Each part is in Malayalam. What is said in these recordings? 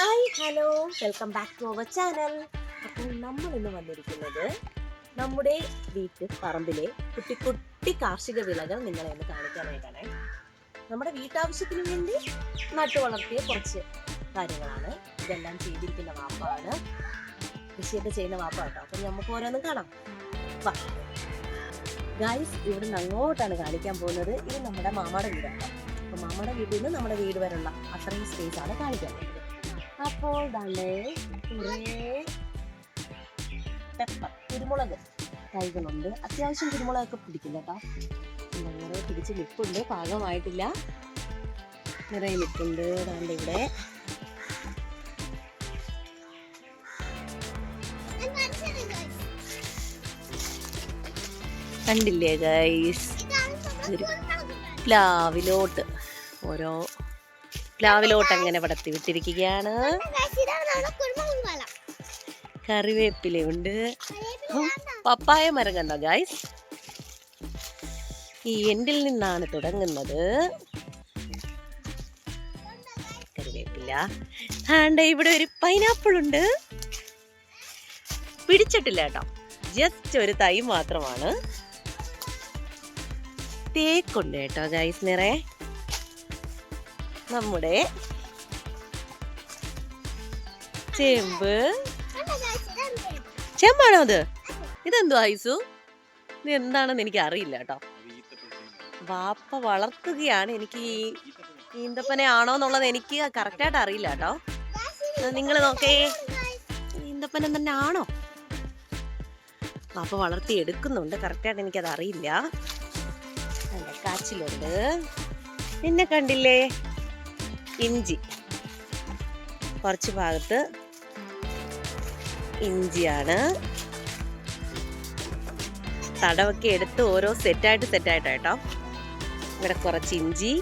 Hi hello. Welcome back to our channel. അപ്പോൾ നമ്മൾ ഇന്ന് വന്നിരിക്കുന്നത് നമ്മുടെ വീട്ടു പറമ്പിലെ കുട്ടി കുട്ടി കാർഷിക വിളകൾ നിങ്ങളെ ഒന്ന് കാണിക്കാനായിട്ടാണ്. നമ്മുടെ വീട്ടാവശ്യത്തിന് വേണ്ടി നട്ടു വളർത്തിയ കുറച്ച് കാര്യങ്ങളാണ്. ഇതെല്ലാം ചെയ്തിരിക്കുന്ന വാപ്പാണ്. കൃഷിയൊക്കെ ചെയ്യുന്ന വാപ്പ കേട്ടോ. അപ്പം നമുക്ക് ഓരോന്നും കാണാം. ഗൈസ് ഇവിടുന്ന് അങ്ങോട്ടാണ് കാണിക്കാൻ പോകുന്നത്. ഇത് നമ്മുടെ മാമയുടെ വീടാണ്. അപ്പം മാമയുടെ വീട്ടിൽ നിന്ന് നമ്മുടെ വീട് വരെയുള്ള അത്രയും സ്പേസ് ആണ് കാണിക്കാൻ പോകുന്നത്. അപ്പോൾ ദാണ്ടേ കുറേ പെപ്പർ കുരുമുളക് തൈകളുണ്ട് അത്യാവശ്യം കുരുമുളകൊക്കെ പിടിക്കില്ല കേട്ടോ. നിറയെ പിടിച്ച് നിൽപ്പുണ്ട് പാകമായിട്ടില്ല. നിറയെ നിൽപ്പുണ്ട് ദാണ്ട് ഇവിടെ. കണ്ടില്ലേ ഗൈസ് ഒരു പ്ലാവിലോട്ട് ഓരോ പ്ലാവിലോട്ട് അങ്ങനെ പടത്തി വിട്ടിരിക്കുകയാണ്. കറിവേപ്പിലയുണ്ട്. ഉം, പപ്പായ മരം കണ്ടോ ഗായ്സ് ഈ എൻഡിൽ നിന്നാണ് തുടങ്ങുന്നത്. കറിവേപ്പില. ആണ്ട് ഇവിടെ ഒരു പൈനാപ്പിൾ ഉണ്ട്. പിടിച്ചിട്ടില്ല കേട്ടോ. ജസ്റ്റ് ഒരു തൈ മാത്രമാണ്. തേക്കുണ്ട് കേട്ടോ ഗൈസ് നിറയെ. നമ്മുടെ ചേമ്പ്. ചേമ്പാണോ അത്? ഇതെന്തോ ഐസു? എന്താണെന്ന് എനിക്ക് അറിയില്ല കേട്ടോ. വാപ്പ വളർത്തുകയാണ് എനിക്ക് ഈ ഈന്തപ്പനെ ആണോ എന്നുള്ളത് എനിക്ക് കറക്റ്റായിട്ട് അറിയില്ല കേട്ടോ. നിങ്ങൾ നോക്കേ. ഈന്തപ്പന തന്നെ ആണോ? വാപ്പ വളർത്തി എടുക്കുന്നുണ്ട്. കറക്റ്റായിട്ട് എനിക്കത് അറിയില്ല. കാച്ചിലുണ്ട്. നിന്നെ കണ്ടില്ലേ? ഇഞ്ചി. കുറച്ച് ഭാഗത്ത് ഇഞ്ചിയാണ്. തടവൊക്കെ എടുത്ത് ഓരോ സെറ്റായിട്ട് സെറ്റായിട്ട് കേട്ടോ. ഇവിടെ കുറച്ച് ഇഞ്ചി.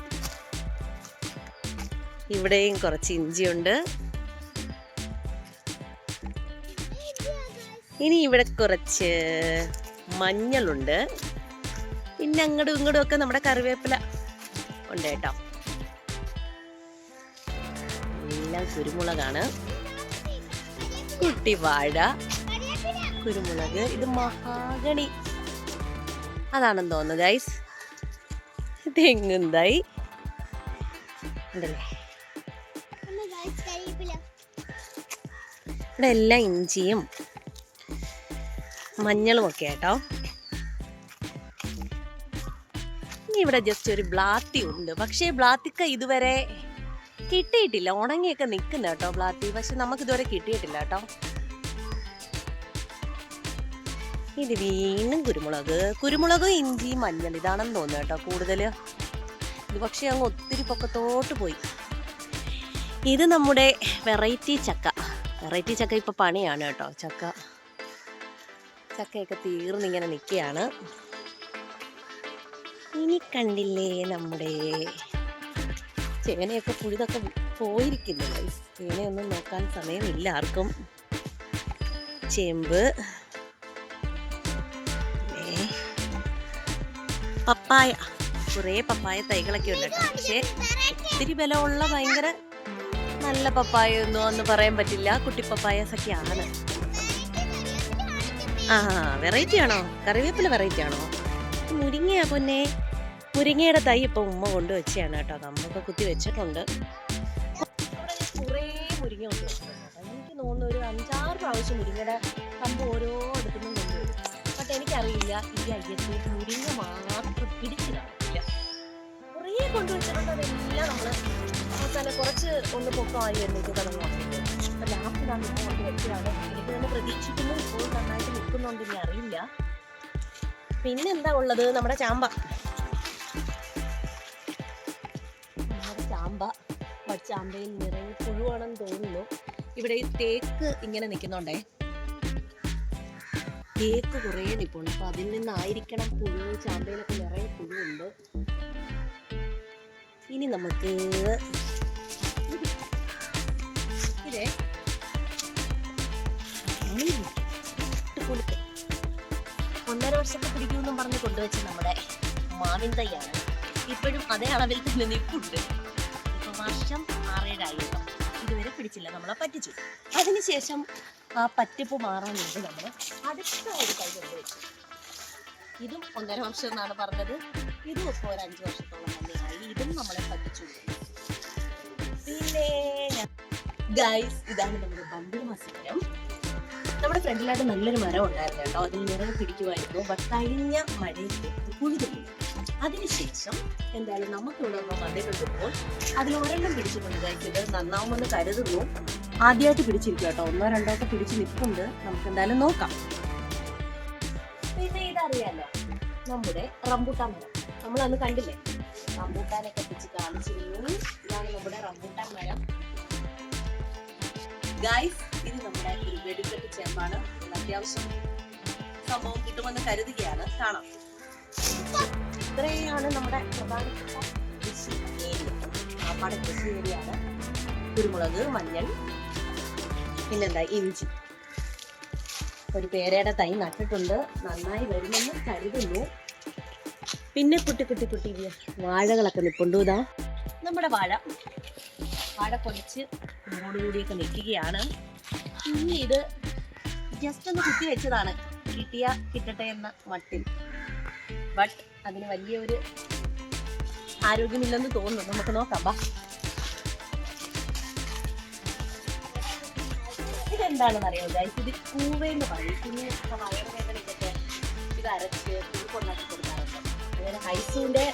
ഇവിടെയും കുറച്ച് ഇഞ്ചിയുണ്ട്. ഇനി ഇവിടെ കുറച്ച് മഞ്ഞളുണ്ട്. പിന്നെ അങ്ങോട്ടും ഇങ്ങോട്ടും ഒക്കെ നമ്മുടെ കറിവേപ്പില ഉണ്ട് കേട്ടോ. എല്ലാം കുരുമുളകാണ്. കുട്ടി വാഴ കുരുമുളക് ഇത് മഹാഗണി. അതാണെന്ന് തോന്നുന്നു ഗൈസ് തെങ്ങും തൈ. ഇവിടെ എല്ലാം ഇഞ്ചിയും മഞ്ഞളും ഒക്കെ കേട്ടോ ഇനി ഇവിടെ ജസ്റ്റ് ഒരു ബ്ലാത്തി ഉണ്ട്. പക്ഷേ ബ്ലാത്തിക്ക ഇതുവരെ കിട്ടിയിട്ടില്ല. ഉണങ്ങിയൊക്കെ നിൽക്കുന്ന കേട്ടോ ബ്ലാത്തി പക്ഷെ നമുക്ക് ഇതുവരെ കിട്ടിയിട്ടില്ല കേട്ടോ. ഇത് വീണ്ടും കുരുമുളക്. കുരുമുളകും ഇഞ്ചി മഞ്ഞൾ. ഇതാണെന്ന് തോന്നുന്നു കേട്ടോ കൂടുതൽ ഇത് പക്ഷേ അങ്ങ് ഒത്തിരി പൊക്കത്തോട്ട് പോയി. ഇത് നമ്മുടെ വെറൈറ്റി ചക്ക. വെറൈറ്റി ചക്ക ഇപ്പൊ പണിയാണ് കേട്ടോ. ചക്ക. ചക്കയൊക്കെ തീർന്നിങ്ങനെ നിൽക്കുകയാണ്. ഇനി കണ്ടില്ലേ നമ്മുടെ ചേനയൊക്കെ പുഴുതൊക്കെ guys. ചേനയൊന്നും നോക്കാൻ സമയമില്ല ആർക്കും. ചേമ്പ്. പപ്പായ. കുറേ പപ്പായ തൈകളൊക്കെ ഉണ്ട് പക്ഷേ ഒത്തിരി ബലമുള്ള ഭയങ്കര നല്ല പപ്പായ ഒന്നും എന്ന് പറയാൻ പറ്റില്ല. കുട്ടി പപ്പായസ് ആണ് ആ വെറൈറ്റി ആണോ? കറിവേപ്പില വെറൈറ്റി ആണോ? മുരിങ്ങയാ പൊന്നെ. മുരിങ്ങയുടെ തൈ ഇപ്പൊ ഉമ്മ കൊണ്ടുവച്ചാണ് കേട്ടോ. നമ്മൊക്കെ കുത്തി വെച്ചിട്ടുണ്ട്. കുറേ മുരിങ്ങ കേട്ടോ. എനിക്ക് തോന്നുന്നു ഒരു അഞ്ചാറ് പ്രാവശ്യം മുരിങ്ങയുടെ കമ്പ് ഓരോ അടുത്തുനിന്നും കൊണ്ടുവരും. ബട്ട് എനിക്കറിയില്ല ഈ അയ്യത്ത് മുരിങ്ങ മാത്രം പിടിച്ചു കാണില്ല കുറേ കൊണ്ടുവച്ചിട്ടുണ്ട്. അതെല്ലാം നമ്മൾ അവസാനം കുറച്ച് ഒന്ന് പൊക്കമായി എന്നിട്ട് കിടന്നു അപ്പൊ ലാസ്റ്റ് ഞാൻ ഇപ്പൊ കൊണ്ട് വെച്ചതാണ്. എനിക്ക് തന്നെ പ്രതീക്ഷിക്കുന്നു. ഇപ്പോൾ നന്നായിട്ട് നിൽക്കുന്നുണ്ട് ഇനി അറിയില്ല. പിന്നെന്താ ഉള്ളത്? നമ്മുടെ ചാമ്പ. ചാമ്പ. ചാമ്പയിൽ നിറയെ പുഴുവാണെന്ന് തോന്നുന്നു. ഇവിടെ ഈ തേക്ക് ഇങ്ങനെ നിൽക്കുന്നുണ്ടേ? തേക്ക് കുറേ നിൽപ്പുണ്ട്. അപ്പൊ അതിൽ നിന്നായിരിക്കണം പുഴു ചാമ്പയിലൊക്കെ നിറയെ പുഴുവുണ്ട്. ഇനി നമുക്ക്. ഒന്നര വർഷത്തെ പിടിക്കുമെന്നും പറഞ്ഞ് കൊണ്ടുവച്ച നമ്മുടെ മാവിൻ തൈയാണ്. ഇപ്പോഴും അതേ അളവിൽ തന്നെ നിൽപ്പുണ്ട്. വർഷം ആറേഴായിരുന്നു ഇതുവരെ പിടിച്ചില്ല. നമ്മളെ പറ്റിച്ചു. അതിനുശേഷം ആ പറ്റിപ്പ് മാറാൻ വേണ്ടി നമ്മൾ അടുത്ത ഒരു കൈ കൊണ്ട് വെച്ചു. ഇതും ഒന്നര വർഷം എന്നാണ് പറഞ്ഞത്. ഇതും ഇപ്പോൾ ഒരു അഞ്ച് വർഷത്തോളം തന്നെയായി. ഇതും നമ്മളെ പറ്റിച്ചു. പിന്നെ ഗൈസ് ഇതാണ് നമ്മുടെ ബന്ധു മത്സരം. നമ്മുടെ ഫ്രണ്ടിലായിട്ട് നല്ലൊരു മരം ഉണ്ടായിരുന്നു കേട്ടോ. അതിൽ നിറയെ പിടിക്കുമായിരുന്നു. ബട്ട് കഴിഞ്ഞ മഴയിൽ പുഴുതുപോയി അതിനുശേഷം എന്തായാലും നമുക്കിവിടെ ഒന്ന് വന്നിട്ടുണ്ടപ്പോൾ അതിൽ ഒരെണ്ണം പിടിച്ചിട്ടുണ്ട് ഇത് നന്നാവുമെന്ന് കരുതുന്നു. ആദ്യമായിട്ട് പിടിച്ചിരിക്കും കേട്ടോ. ഒന്നോ രണ്ടോ ഒക്കെ പിടിച്ച് നിൽപ്പുണ്ട്. നമുക്ക് എന്തായാലും നോക്കാം. പിന്നെ ഇതറിയാലോ നമ്മുടെ റംബൂട്ടാൻ മരം. നമ്മൾ അന്ന് കണ്ടില്ലേ? റംബൂട്ടാനൊക്കെ പിടിച്ച് കാണിച്ചിരുന്നു. ഇതാണ് നമ്മുടെ റംബൂട്ടാൻ മരം. ഗൈസ് ഇത് നമ്മുടെ ഒരു വെടിക്കെട്ട് ചേമ്പാണ്. അത്യാവശ്യം സംഭവം കിട്ടുമെന്ന് കരുതുകയാണ്. കാണാം. ഇത്രയാണ് നമ്മുടെ പ്രധാനപ്പെട്ട കൃഷി ഏരിയ ആപ്പാട് കൃഷി ഏരിയയാണ്. കുരുമുളക് മഞ്ഞൾ പിന്നെന്താ ഇഞ്ചി. ഒരു പേരയുടെ തൈ നട്ടിട്ടുണ്ട്. നന്നായി വരുമെന്ന് കരുതുന്നു. പിന്നെ കുട്ടി കുട്ടി കുട്ടി വാഴകളൊക്കെ നിൽപ്പുണ്ടു ഇതാ? നമ്മുടെ വാഴ. വാഴ പൊടിച്ച് കൂടിയൊക്കെ നിൽക്കുകയാണ്. ഇനി ഇത് ജസ്റ്റ് ഒന്ന് കുത്തി വെച്ചതാണ്. കിട്ടിയ കിട്ടട്ടെ എന്ന മട്ടിൽ. ബട്ട് അതിന് വലിയൊരു ആരോഗ്യമില്ലെന്ന് തോന്നുന്നു. നമുക്ക് നോക്കാം. ബാ. ഇതെന്താണെന്ന് അറിയാം ഗൈസ് ഇത് കൂവേന്ന് പറയും. പിന്നെ ഇത് അരച്ച് കൊണ്ടാക്കി കൊടുക്കാറുണ്ട്. അങ്ങനെ ഹൈസൂന്റെ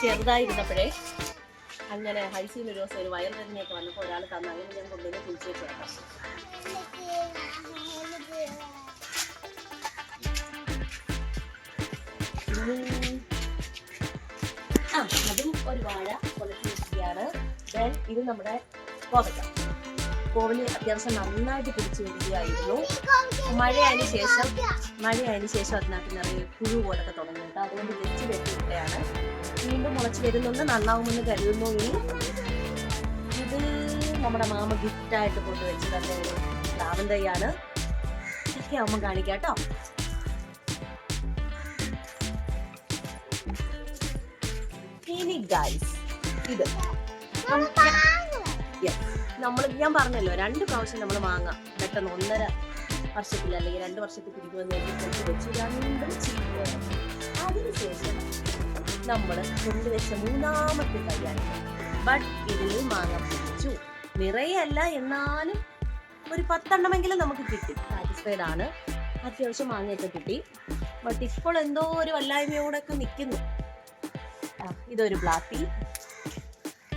ചെറുതായിരുന്നപ്പോഴേ അങ്ങനെ ഹൈസൂന് ഒരു ദിവസം ഒരു വയറുവേദനയൊക്കെ വന്നപ്പോൾ ഒരാൾ തന്നെ അങ്ങനെ ഞാൻ കൊണ്ടുവന്ന് കുളിച്ചു വെച്ചേക്കാം ആ അതും ഒരു വാഴ കൊലത്തി വെച്ചിരിക്കുകയാണ് ദെൻ ഇത് നമ്മുടെ കോവയ്ക്ക. കോവൽ അത്യാവശ്യം നന്നായിട്ട് പിടിച്ചു വരികയായിരുന്നു. മഴയതിനു ശേഷം മഴയതിനു ശേഷം അതിനകത്ത് നിറയെ പുഴു പോലൊക്കെ തുടങ്ങി കേട്ടോ. അതുകൊണ്ട് വെച്ച് വെട്ടിയിട്ടാണ് വീണ്ടും മുളച്ച് വരുന്നുണ്ട്. നന്നാവുമെന്ന് കരുതുന്നു ഇനി. ഇത് നമ്മുടെ മാമ ഗിഫ്റ്റായിട്ട് കൊണ്ടുവച്ച് തന്നെ ഒരു പ്ലാവൻ തൈയാണ് ഇതൊക്കെ ആവുമ്പോൾ കാണിക്കാം കേട്ടോ. ഇനി ഗൈസ് ഇത്. നമ്മൾ ഞാൻ പറഞ്ഞല്ലോ രണ്ട് പ്രാവശ്യം നമ്മൾ വാങ്ങാം പെട്ടെന്ന് ഒന്നര വർഷത്തിൽ അല്ലെങ്കിൽ രണ്ട് വർഷത്തിൽ പിടിക്കുമെന്ന് വെച്ച് രണ്ടും ചീത്തയാണ് അതിനുശേഷം നമ്മൾ കൊണ്ടുവച്ച മൂന്നാമത്തെ കല്യാണം. ബട്ട് ഇതിൽ മാങ്ങ പിടിച്ചു. നിറയല്ല എന്നാലും ഒരു പത്തെണ്ണമെങ്കിലും നമുക്ക് കിട്ടി. സാറ്റിസ്ഫൈഡ് ആണ്. അത്യാവശ്യം മാങ്ങയൊക്കെ കിട്ടി. ബട്ട് ഇപ്പോൾ എന്തോ ഒരു വല്ലായ്മയോടൊക്കെ നിൽക്കുന്നു ഇതൊരു ബ്ലാക്ക്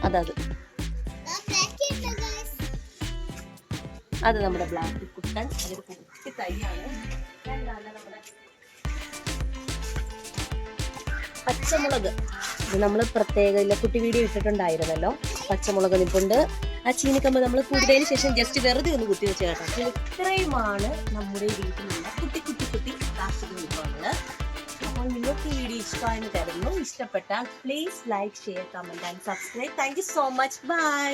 അതത്. അത് നമ്മുടെ ബ്ലാക്ക് കുട്ടൻ. അതൊരു കുട്ടി തൈയാണ് നമ്മുടെ പച്ചമുളക്? ഇത് നമ്മൾ പ്രത്യേക ഇല്ല കുട്ടി വീഡിയോ ഇട്ടിട്ടുണ്ടായിരുന്നല്ലോ. പച്ചമുളക് നിപ്പുണ്ട്. ആ ചീനിക്കമ്പ് നമ്മൾ കൂടുതലിന് ശേഷം ജസ്റ്റ് വെറുതെ ഒന്ന് കുത്തി വെച്ച് കേട്ടോ. ഇത്രയുമാണ് നമ്മുടെ വീട്ടിലുള്ള അപ്പോൾ നിങ്ങൾക്ക് ഈ വീഡിയോ ഇഷ്ടമായെന്ന് കരുതുന്നു. ഇഷ്ടപ്പെട്ടാൽ please like share comment and subscribe thank you so much bye